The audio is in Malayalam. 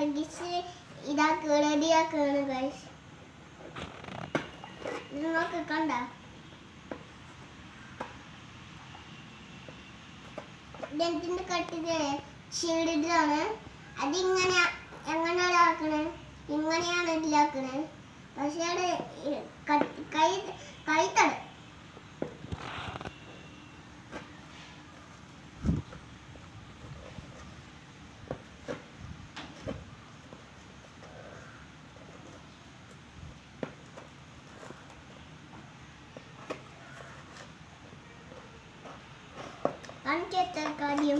വർഗീസ് ഇതാക്കുക റെഡിയാക്കുകയാണ് ഗൈസ് നിങ്ങൾക്ക് കണ്ട? ഇതെന്തിന്റെ കട്ടിത് ചീടിതാണ് അതിങ്ങനെ എങ്ങനെയാണ് ആക്കണേ? ഇങ്ങനെയാണ് ഇതിലാക്കണേ. പക്ഷേ അത് ಕಾಣಿಕೆ ತರಕಾರಿಯು